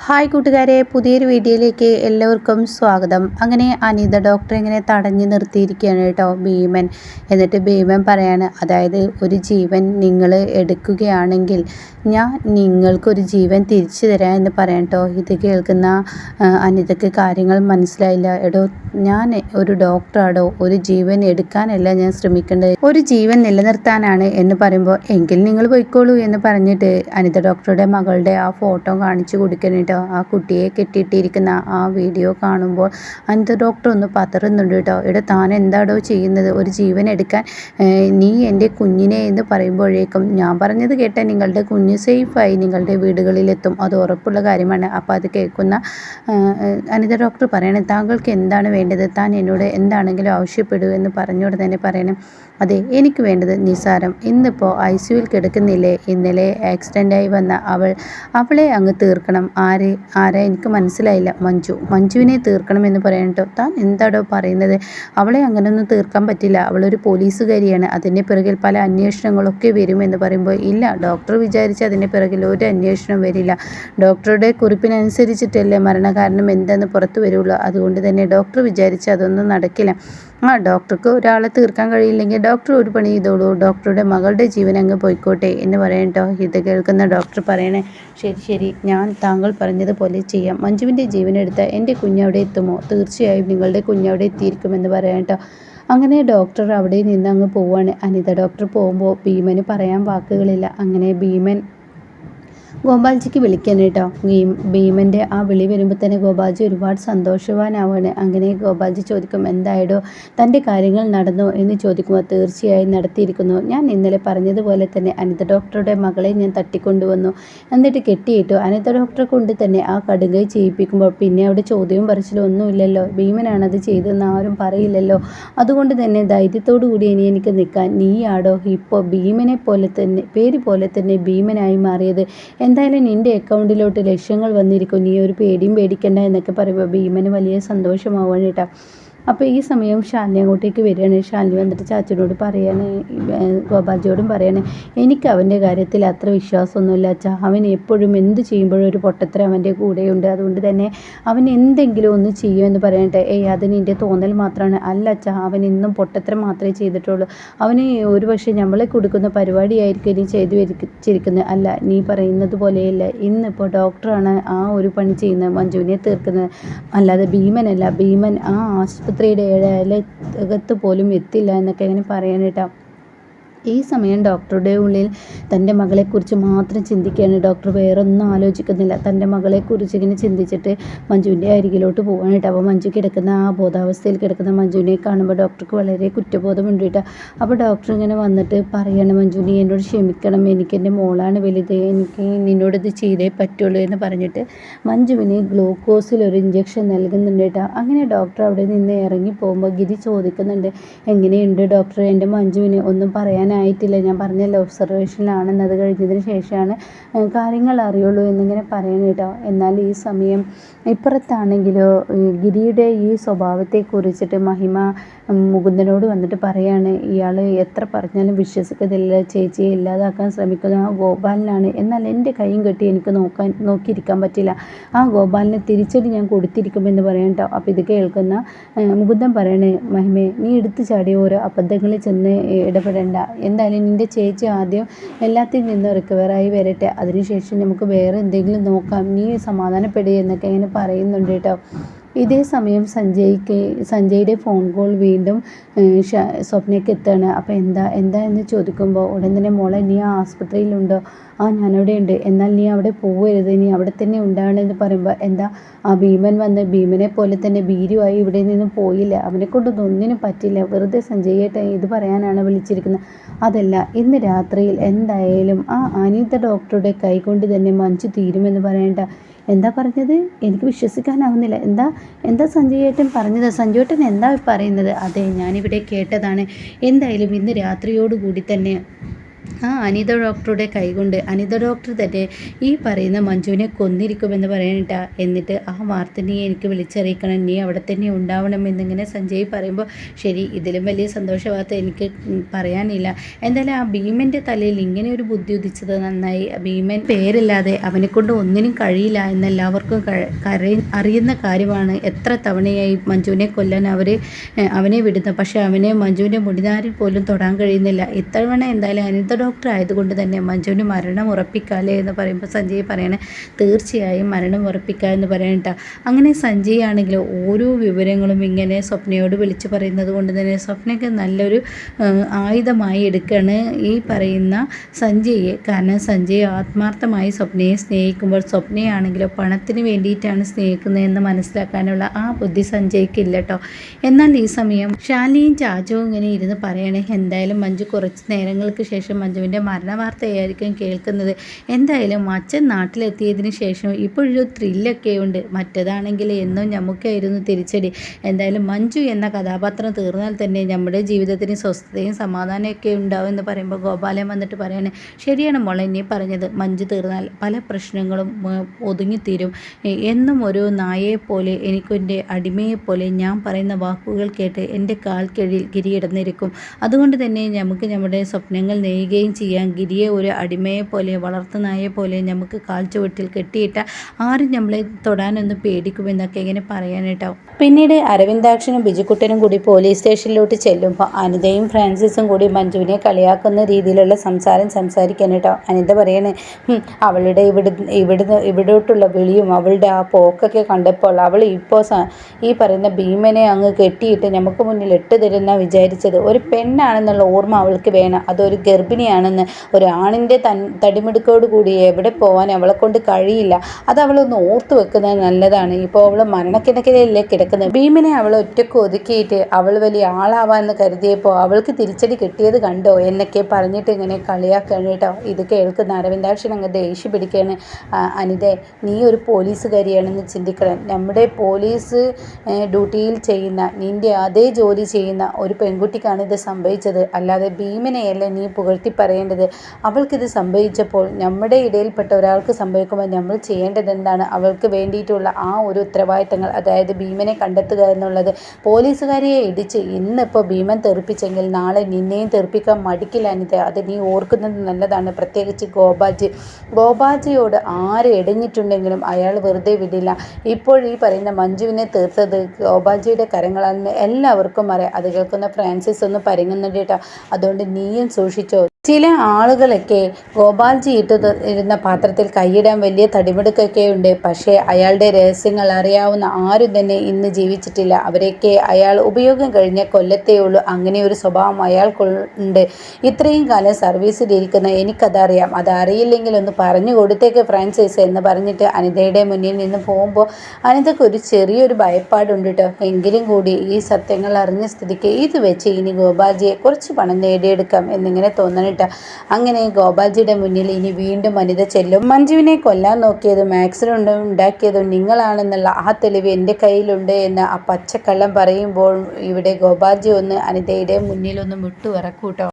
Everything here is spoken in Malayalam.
ഹായ് കൂട്ടുകാരെ പുതിയൊരു വീഡിയോയിലേക്ക് എല്ലാവർക്കും സ്വാഗതം. അങ്ങനെ അനിത ഡോക്ടർ ഇങ്ങനെ തടഞ്ഞു നിർത്തിയിരിക്കുകയാണ് കേട്ടോ ഭീമൻ. എന്നിട്ട് ഭീമൻ പറയാണ് അതായത് ഒരു ജീവൻ നിങ്ങൾ എടുക്കുകയാണെങ്കിൽ ഞാൻ നിങ്ങൾക്കൊരു ജീവൻ തിരിച്ചു തരാം എന്ന് പറയാം കേട്ടോ. ഇത് കേൾക്കുന്ന അനിതയ്ക്ക് കാര്യങ്ങൾ മനസ്സിലായില്ല. എടോ ഞാൻ ഒരു ഡോക്ടറാടോ? ഒരു ജീവൻ എടുക്കാനല്ല ഞാൻ ശ്രമിക്കേണ്ടത്. ഒരു ജീവൻ നിലനിർത്താനാണ് എന്ന് പറയുമ്പോൾ എങ്കിൽ നിങ്ങൾ പോയിക്കോളൂ എന്ന് പറഞ്ഞിട്ട് അനിത ഡോക്ടറുടെ മകളുടെ ആ ഫോട്ടോ കാണിച്ചു കൊടുക്കണം കേട്ടോ ആ കുട്ടിയെ കെട്ടിയിട്ടിരിക്കുന്ന ആ വീഡിയോ കാണുമ്പോൾ അനിത ഡോക്ടർ ഒന്ന് പതറുന്നുണ്ട് കേട്ടോ ഇവിടെ താൻ എന്താടോ ചെയ്യുന്നത്? ഒരു ജീവൻ എടുക്കാൻ നീ എന്റെ കുഞ്ഞിനെ എന്ന് പറയുമ്പോഴേക്കും ഞാൻ പറഞ്ഞത് കേട്ടാൽ നിങ്ങളുടെ കുഞ്ഞ് സേഫായി നിങ്ങളുടെ വീടുകളിലെത്തും. അത് ഉറപ്പുള്ള കാര്യമാണ്. അപ്പോൾ അത് കേൾക്കുന്ന അനിത ഡോക്ടർ പറയണേ താങ്കൾക്ക് എന്താണ് വേണ്ടത്? താൻ എന്നോട് എന്താണെങ്കിലും ആവശ്യപ്പെടൂ എന്ന് പറഞ്ഞോട് തന്നെ പറയണം. അതെ എനിക്ക് വേണ്ടത് നിസാരം ഇന്നിപ്പോൾ ഐ സിയുവിൽ കിടക്കുന്നില്ലേ? ഇന്നലെ ആക്സിഡന്റായി വന്ന അവൾ അവളെ അങ്ങ് തീർക്കണം. ആരെ ആരാ? എനിക്ക് മനസ്സിലായില്ല. മഞ്ജു. മഞ്ജുവിനെ തീർക്കണമെന്ന് എന്ന് പറയട്ടോ താൻ എന്താടോ പറയുന്നത്? അവളെ അങ്ങനെയൊന്നും തീർക്കാൻ പറ്റില്ല. അവളൊരു പോലീസുകാരിയാണ്. അതിന്റെ പിറകിൽ പല അന്വേഷണങ്ങളൊക്കെ വരുമെന്ന് പറയുമ്പോൾ ഇല്ല ഡോക്ടർ വിചാരിച്ച് അതിന്റെ പിറകിൽ ഒരു അന്വേഷണം വരില്ല. ഡോക്ടറുടെ കുറിപ്പിനനുസരിച്ചിട്ടല്ലേ മരണകാരണം എന്തെന്ന് പുറത്തു വരുള്ളൂ. അതുകൊണ്ട് തന്നെ ഡോക്ടർ വിചാരിച്ച് അതൊന്നും നടക്കില്ല. ആ ഡോക്ടർക്ക് ഒരാളെ തീർക്കാൻ കഴിയില്ലെങ്കിൽ ഡോക്ടർ ഒരു പണി ചെയ്തോളൂ. ഡോക്ടറുടെ മകളുടെ ജീവൻ അങ്ങ് പോയിക്കോട്ടെ എന്ന് പറയട്ടോ ഇത് കേൾക്കുന്ന ഡോക്ടർ പറയണേ ശരി ശരി ഞാൻ താങ്കൾ പറഞ്ഞതുപോലെ ചെയ്യാം. മഞ്ജുവിന്റെ ജീവനെടുത്ത എന്റെ കുഞ്ഞവിടെ എത്തുമോ? തീർച്ചയായും നിങ്ങളുടെ കുഞ്ഞവിടെ എത്തിയിരിക്കുമെന്ന് പറയട്ടോ അങ്ങനെ ഡോക്ടർ അവിടെ നിന്ന് അങ്ങ് പോവാണ്. അനിത ഡോക്ടർ പോകുമ്പോൾ ഭീമന് പറയാൻ വാക്കുകളില്ല. അങ്ങനെ ഭീമൻ ഗോപാൽജിക്ക് വിളിക്കാൻ കേട്ടോ ഭീമന്റെ ആ വിളി വരുമ്പോൾ തന്നെ ഗോപാൽജി ഒരുപാട് സന്തോഷവാനാവാണ് അങ്ങനെ ഗോപാൽജി ചോദിക്കും എന്തായിടോ തന്റെ കാര്യങ്ങൾ നടന്നോ എന്ന് ചോദിക്കുമ്പോൾ തീർച്ചയായും നടത്തിയിരിക്കുന്നു. ഞാൻ ഇന്നലെ പറഞ്ഞതുപോലെ തന്നെ അനിത ഡോക്ടറുടെ മകളെ ഞാൻ തട്ടിക്കൊണ്ടുവന്നു. എന്നിട്ട് കെട്ടിയിട്ടു. അനിത ഡോക്ടറെ കൊണ്ട് തന്നെ ആ കടുകൈ ചെയ്യിപ്പിക്കുമ്പോൾ പിന്നെ അവിടെ ചോദ്യവും പറച്ചിലും ഒന്നുമില്ലല്ലോ. ഭീമനാണത് ചെയ്തതെന്ന് ആരും പറയില്ലല്ലോ. അതുകൊണ്ട് തന്നെ ധൈര്യത്തോടു കൂടി ഇനി എനിക്ക് നിൽക്കാൻ നീയാടോ? ഇപ്പോൾ ഭീമനെ പോലെ തന്നെ പേര് പോലെ തന്നെ ഭീമനായി മാറിയത് എന്തായാലും നിന്റെ അക്കൗണ്ടിലോട്ട് ലക്ഷ്യങ്ങൾ വന്നിരിക്കും നീ ഒരു പേടിയും പേടിക്കണ്ട എന്നൊക്കെ പറയുമ്പോൾ ഭീമന് വലിയ സന്തോഷമാവാണ് കേട്ടോ. അപ്പോൾ ഈ സമയം ഷാലിനി അങ്ങോട്ടേക്ക് വരികയാണ്. ഷാലിനി വന്നിട്ട് ചാച്ചനോട് പറയാണ് ഗോപാൽജിയോടും പറയാണ് എനിക്ക് അവന്റെ കാര്യത്തിൽ അത്ര വിശ്വാസമൊന്നുമില്ല അച്ഛാ. അവൻ എപ്പോഴും എന്ത് ചെയ്യുമ്പോഴും ഒരു പൊട്ടത്തരം അവന്റെ കൂടെയുണ്ട്. അതുകൊണ്ട് തന്നെ അവൻ എന്തെങ്കിലും ഒന്ന് ചെയ്യുമെന്ന് പറയട്ടെ. ഏയ് അത് നിന്റെ തോന്നൽ മാത്രമാണ് അല്ല അച്ഛാ അവൻ ഇന്നും പൊട്ടത്തരം മാത്രമേ ചെയ്തിട്ടുള്ളൂ. അവന് ഒരു പക്ഷേ നമ്മളെ കൊടുക്കുന്ന പരിപാടിയായിരിക്കും ഇനി ചെയ്തു വെച്ചിരിക്കുന്നത് അല്ല നീ പറയുന്നത് പോലെയല്ല. ഇന്നിപ്പോൾ ഡോക്ടറാണ് ആ ഒരു പണി ചെയ്യുന്നത് മഞ്ജുവിനെ തീർക്കുന്നത്. അല്ലാതെ ഭീമനല്ല ഭീമൻ ആ ആശുപത്രി ആശുപത്രിയുടെ ഏഴകത്ത് പോലും എത്തില്ല എന്നൊക്കെ ഇങ്ങനെ പറയാൻ ഈ സമയം ഡോക്ടറുടെ ഉള്ളിൽ തന്റെ മകളെക്കുറിച്ച് മാത്രം ചിന്തിക്കുകയാണ്. ഡോക്ടർ വേറൊന്നും ആലോചിക്കുന്നില്ല. തന്റെ മകളെക്കുറിച്ച് ഇങ്ങനെ ചിന്തിച്ചിട്ട് മഞ്ജുവിന്റെ അരികിലോട്ട് പോകാനായിട്ട് അപ്പോൾ മഞ്ജു കിടക്കുന്ന ആ ബോധാവസ്ഥയിൽ കിടക്കുന്ന മഞ്ജുവിനെ കാണുമ്പോൾ ഡോക്ടർക്ക് വളരെ കുറ്റബോധം ഉണ്ടിട്ട് അപ്പോൾ ഡോക്ടർ ഇങ്ങനെ വന്നിട്ട് പറയണം മഞ്ജു എന്നോട് ക്ഷമിക്കണം. എനിക്ക് എന്റെ മോളാണ് വലുത്. എനിക്ക് നിന്നോട് ഇത് ചെയ്തേ പറ്റുള്ളൂ എന്ന് പറഞ്ഞിട്ട് മഞ്ജുവിന് ഗ്ലൂക്കോസിൽ ഒരു ഇഞ്ചക്ഷൻ നൽകുന്നുണ്ട് അങ്ങനെ ഡോക്ടർ അവിടെ നിന്ന് ഇറങ്ങി പോകുമ്പോൾ ഗിരി ചോദിക്കുന്നുണ്ട് എങ്ങനെയുണ്ട് ഡോക്ടർ എന്റെ മഞ്ജുവിന് ഒന്നും പറയാൻ ആയിട്ടില്ല ഞാൻ പറഞ്ഞല്ലോ ഒബ്സർവേഷനിലാണെന്ന് അത് കഴിഞ്ഞതിന് ശേഷമാണ് കാര്യങ്ങൾ അറിയുള്ളൂ എന്നിങ്ങനെ പറയണം കേട്ടോ. എന്നാൽ ഈ സമയം ഇപ്പുറത്താണെങ്കിലോ ഗിരിയുടെ ഈ സ്വഭാവത്തെ കുറിച്ചിട്ട് മഹിമ മുകുന്ദനോട് വന്നിട്ട് പറയാണ് ഇയാൾ എത്ര പറഞ്ഞാലും വിശ്വസിക്കത്തില്ല ചേച്ചിയെ ഇല്ലാതാക്കാൻ ശ്രമിക്കുന്ന ആ ഗോപാലനാണ്. എന്നാൽ എന്റെ കൈയും കെട്ടി എനിക്ക് നോക്കാൻ നോക്കിയിരിക്കാൻ പറ്റില്ല. ആ ഗോപാലിനെ തിരിച്ചടി ഞാൻ കൊടുത്തിരിക്കുമെന്ന് പറയാം കേട്ടോ അപ്പോൾ ഇത് കേൾക്കുന്ന മുകുന്ദൻ പറയണേ മഹിമേ നീ എടുത്തു ചാടി ഓരോ അബദ്ധങ്ങളിൽ ചെന്ന് ഇടപെടേണ്ട. എന്തായാലും നിന്റെ ചേച്ചി ആദ്യം എല്ലാത്തിൽ നിന്നും റിക്കവറായി വരട്ടെ. അതിനുശേഷം നമുക്ക് വേറെ എന്തെങ്കിലും നോക്കാം. നീ സമാധാനപ്പെടുക എന്നൊക്കെ ഇങ്ങനെ പറയുന്നുണ്ട് കേട്ടോ. ഇതേ സമയം സഞ്ജയ്ക്ക് സഞ്ജയുടെ ഫോൺ കോൾ വീണ്ടും സ്വപ്നയ്ക്ക് എത്തുകയാണ് അപ്പോൾ എന്താ എന്താ എന്ന് ചോദിക്കുമ്പോൾ ഉടൻ തന്നെ മോളെ നീ ആ ആസ്പത്രിയിലുണ്ടോ? ആ ഞാനവിടെ ഉണ്ട്. എന്നാൽ നീ അവിടെ പോകരുത് നീ അവിടെ തന്നെ ഉണ്ടാകണമെന്ന് പറയുമ്പോൾ എന്താ ആ ഭീമൻ വന്ന് ഭീമനെ പോലെ തന്നെ ഭീരുവായി ഇവിടെ നിന്ന് പോയില്ല. അവനെ കൊണ്ടൊന്നും ഒന്നിനും പറ്റില്ല. വെറുതെ സഞ്ജയേട്ടൻ ഇത് പറയാനാണ് വിളിച്ചിരിക്കുന്നത്. അതല്ല ഇന്ന് രാത്രിയിൽ എന്തായാലും ആ അനിത ഡോക്ടറുടെ കൈകൊണ്ട് തന്നെ മഞ്ചു തീരുമെന്ന് പറയേണ്ട. എന്താ പറഞ്ഞത്? എനിക്ക് വിശ്വസിക്കാനാവുന്നില്ല. എന്താ എന്താ സഞ്ജയേട്ടൻ പറഞ്ഞത്? സഞ്ജുവേട്ടൻ എന്താ പറയുന്നത്? അതെ ഞാനിവിടെ കേട്ടതാണ്. എന്തായാലും ഇന്ന് രാത്രിയോടുകൂടി തന്നെ ആ അനിത ഡോക്ടറുടെ കൈകൊണ്ട്. അനിത ഡോക്ടർ തന്നെ ഈ പറയുന്ന മഞ്ജുവിനെ കൊന്നിരിക്കുമെന്ന് പറയാനിട്ട എന്നിട്ട് ആ വാർത്ത നീ എനിക്ക് വിളിച്ചറിയിക്കണം. നീ അവിടെ തന്നെ ഉണ്ടാവണം എന്നിങ്ങനെ സഞ്ജയ് പറയുമ്പോൾ ശരി ഇതിലും വലിയ സന്തോഷ വാർത്ത എനിക്ക് പറയാനില്ല. എന്തായാലും ആ ഭീമന്റെ തലയിൽ ഇങ്ങനെ ഒരു ബുദ്ധി ഉദിച്ചത് നന്നായി. ഭീമൻ പേരില്ലാതെ അവനെ കൊണ്ട് ഒന്നിനും കഴിയില്ല എന്നെല്ലാവർക്കും അറിയുന്ന കാര്യമാണ്. എത്ര തവണയായി മഞ്ജുവിനെ കൊല്ലാൻ അവർ അവനെ വിടുന്നു പക്ഷേ അവനെ മഞ്ജുവിന്റെ മുടിനാരിൽ പോലും തൊടാൻ കഴിയുന്നില്ല. ഇത്തവണ എന്തായാലും അനിത ഡോക്ടർ ആയതുകൊണ്ട് തന്നെ മഞ്ജുവിന് മരണം ഉറപ്പിക്കാല്ലേ എന്ന് പറയുമ്പോൾ സഞ്ജയ് പറയണേ തീർച്ചയായും മരണം ഉറപ്പിക്കുക എന്ന് പറയണ്ട അങ്ങനെ സഞ്ജയ് ആണെങ്കിൽ ഓരോ വിവരങ്ങളും ഇങ്ങനെ സ്വപ്നയോട് വിളിച്ചു പറയുന്നത് കൊണ്ട് തന്നെ സ്വപ്നയ്ക്ക് നല്ലൊരു ആയുധമായി എടുക്കുകയാണ് ഈ പറയുന്ന സഞ്ജയെ. കാരണം സഞ്ജയ് ആത്മാർത്ഥമായി സ്വപ്നയെ സ്നേഹിക്കുമ്പോൾ സ്വപ്നയാണെങ്കിലോ പണത്തിന് വേണ്ടിയിട്ടാണ് സ്നേഹിക്കുന്നതെന്ന് മനസ്സിലാക്കാനുള്ള ആ ബുദ്ധി സഞ്ജയ്ക്ക് ഇല്ല കേട്ടോ എന്നാൽ ഈ സമയം ഷാലിയും ചാജവും ഇങ്ങനെ ഇരുന്ന് പറയണേ എന്തായാലും മഞ്ജു കുറച്ച് നേരങ്ങൾക്ക് ശേഷം മഞ്ജുവിന്റെ മരണവാർത്തയായിരിക്കും കേൾക്കുന്നത്. എന്തായാലും അച്ഛൻ നാട്ടിലെത്തിയതിന് ശേഷം ഇപ്പോഴൊരു ത്രില്ലൊക്കെ ഉണ്ട്. മറ്റേതാണെങ്കിൽ എന്നും നമുക്കായിരുന്നു തിരിച്ചടി. എന്തായാലും മഞ്ജു എന്ന കഥാപാത്രം തീർന്നാൽ തന്നെ നമ്മുടെ ജീവിതത്തിന് സ്വസ്ഥതയും സമാധാനമൊക്കെ ഉണ്ടാവും എന്ന് പറയുമ്പോൾ ഗോപാലൻ വന്നിട്ട് പറയാണ് ശരിയാണ് മോളെ നീ പറഞ്ഞത് മഞ്ജു തീർന്നാൽ പല പ്രശ്നങ്ങളും ഒതുങ്ങിത്തീരും. എന്നും ഒരു നായയെപ്പോലെ എനിക്കെന്റെ അടിമയെപ്പോലെ ഞാൻ പറയുന്ന വാക്കുകൾ കേട്ട് എന്റെ കാൽ ഗിരിയിടന്നിരിക്കും അതുകൊണ്ട് തന്നെ നമുക്ക് നമ്മുടെ സ്വപ്നങ്ങൾ നെയ്യുകയും ചെയ്യാം. ഗിരിയെ ഒരു അടിമയെ പോലെ വളർത്തുനായെ പോലെ നമുക്ക് കാൽ ചുവട്ടിൽ കെട്ടിയിട്ട ആരും നമ്മളെ തൊടാനൊന്നും പേടിക്കുമെന്നൊക്കെ ഇങ്ങനെ പറയാനായിട്ടാവും പിന്നീട് അരവിന്ദാക്ഷനും ബിജുക്കുട്ടനും കൂടി പോലീസ് സ്റ്റേഷനിലോട്ട് ചെല്ലുമ്പോൾ അനിതയും ഫ്രാൻസിസും കൂടി മഞ്ജുവിനെ കളിയാക്കുന്ന രീതിയിലുള്ള സംസാരം സംസാരിക്കാനായിട്ടോ അനിത പറയണേ. അവളുടെ ഇവിടെ ഇവിടുന്ന് ഇവിടോട്ടുള്ള വിളിയും അവളുടെ ആ പോക്കൊക്കെ കണ്ടപ്പോൾ അവൾ ഇപ്പോൾ ഈ പറയുന്ന ഭീമനെ അങ്ങ് കെട്ടിയിട്ട് നമുക്ക് മുന്നിൽ ഇട്ട് തരുന്ന വിചാരിച്ചത്. ഒരു പെണ്ണാണെന്നുള്ള ഓർമ്മ അവൾക്ക് വേണം. അതൊരു ഗർഭിണിയാണെന്ന് ഒരു ആണിന്റെ തൻ തടിമിടുക്കോട് കൂടി എവിടെ പോകാൻ അവളെ കൊണ്ട് കഴിയില്ല. അത് അവളൊന്ന് ഓർത്ത് വെക്കുന്നത് നല്ലതാണ്. ഇപ്പോൾ അവൾ മരണക്കിടക്കിലല്ലേ കിടക്കുന്നത്. ഭീമനെ അവൾ ഒറ്റയ്ക്ക് ഒതുക്കിയിട്ട് അവൾ വലിയ ആളാവാന്ന് കരുതിയപ്പോൾ അവൾക്ക് തിരിച്ചടി കിട്ടിയത് കണ്ടോ? എന്നൊക്കെ പറഞ്ഞിട്ട് ഇങ്ങനെ കളിയാക്കാണ് കേട്ടോ. ഇത് കേൾക്കുന്ന അരവിന്ദാക്ഷൻ അങ്ങ് ദേഷ്യം പിടിക്കുകയാണ്. അനിതേ നീ ഒരു പോലീസുകാരിയാണെന്ന് ചിന്തിക്കണം. നമ്മുടെ പോലീസ് ഡ്യൂട്ടിയിൽ ചെയ്യുന്ന നിന്റെ അതേ ജോലി ചെയ്യുന്ന ഒരു പെൺകുട്ടിക്കാണ് ഇത് സംഭവിച്ചത്. അല്ലാതെ ഭീമനെയല്ല നീ പുകഴ്ത്തി പറയേണ്ടത്. അവൾക്കിത് സംഭവിച്ചപ്പോൾ നമ്മുടെ ഇടയിൽപ്പെട്ട ഒരാൾക്ക് സംഭവിക്കുമ്പോൾ നമ്മൾ ചെയ്യേണ്ടത് എന്താണ്? അവൾക്ക് വേണ്ടിയിട്ടുള്ള ആ ഒരു ഉത്തരവാദിത്തങ്ങൾ അതായത് ഭീമനെ കണ്ടെത്തുക എന്നുള്ളത്. പോലീസുകാരിയെ ഇടിച്ച് ഇന്നിപ്പോൾ ഭീമൻ തെറിപ്പിച്ചെങ്കിൽ നാളെ നിന്നെയും തെറിപ്പിക്കാൻ മടിക്കില്ല അനിത. അത് നീ ഓർക്കുന്നത് നല്ലതാണ്. പ്രത്യേകിച്ച് ഗോപാജി ഗോപാജിയോട് ആര് ഇടഞ്ഞിട്ടുണ്ടെങ്കിലും അയാൾ വെറുതെ വിടില്ല. ഇപ്പോൾ ഈ പറയുന്ന മഞ്ജുവിനെ തീർത്തത് ഗോപാജിയുടെ കരങ്ങളാണെന്ന് എല്ലാവർക്കും അറിയാം. അത് കേൾക്കുന്ന ഫ്രാൻസിസ് ഒന്ന് പരിങ്ങുന്നുണ്ട് കേട്ടോ. അതുകൊണ്ട് നീയും സൂക്ഷിച്ചോ. ചില ആളുകളൊക്കെ ഗോപാൽജി ഇട്ട് ഇരുന്ന പാത്രത്തിൽ കൈയിടാൻ വലിയ തടിമെടുക്കൊക്കെ ഉണ്ട് പക്ഷേ അയാളുടെ രഹസ്യങ്ങൾ അറിയാവുന്ന ആരും തന്നെ ഇന്ന് ജീവിച്ചിട്ടില്ല. അവരെയൊക്കെ അയാൾ ഉപയോഗം കഴിഞ്ഞ കൊല്ലത്തേ ഉള്ളൂ. അങ്ങനെ ഒരു സ്വഭാവം അയാൾക്കുണ്ട്. ഇത്രയും കാലം സർവീസിലിരിക്കുന്ന എനിക്കതറിയാം. അതറിയില്ലെങ്കിൽ ഒന്ന് പറഞ്ഞു കൊടുത്തേക്ക് ഫ്രാൻസൈസ് എന്ന് പറഞ്ഞിട്ട് അനിതയുടെ മുന്നിൽ നിന്ന് പോകുമ്പോൾ അനിതയ്ക്ക് ഒരു ചെറിയൊരു ഭയപ്പാടുണ്ട് കേട്ടോ. എങ്കിലും കൂടി ഈ സത്യങ്ങൾ അറിഞ്ഞ സ്ഥിതിക്ക് ഇത് വെച്ച് ഇനി ഗോപാൽജിയെ കുറച്ച് പണം നേടിയെടുക്കാം എന്നിങ്ങനെ തോന്നണം കേട്ടോ അങ്ങനെ ഗോപാൽജിയുടെ മുന്നിൽ ഇനി വീണ്ടും അനിത ചെല്ലും. മഞ്ജുവിനെ കൊല്ലാൻ നോക്കിയതും ആക്സിഡന്റ് ഉണ്ടാക്കിയതും നിങ്ങളാണെന്നുള്ള ആ തെളിവ് എന്റെ കയ്യിലുണ്ട് എന്ന് ആ പച്ചക്കള്ളം പറയുമ്പോൾ ഇവിടെ ഗോപാൽജി ഒന്ന് അനിതയുടെ മുന്നിലൊന്ന് വിട്ടു ഇറക്കൂട്ടോ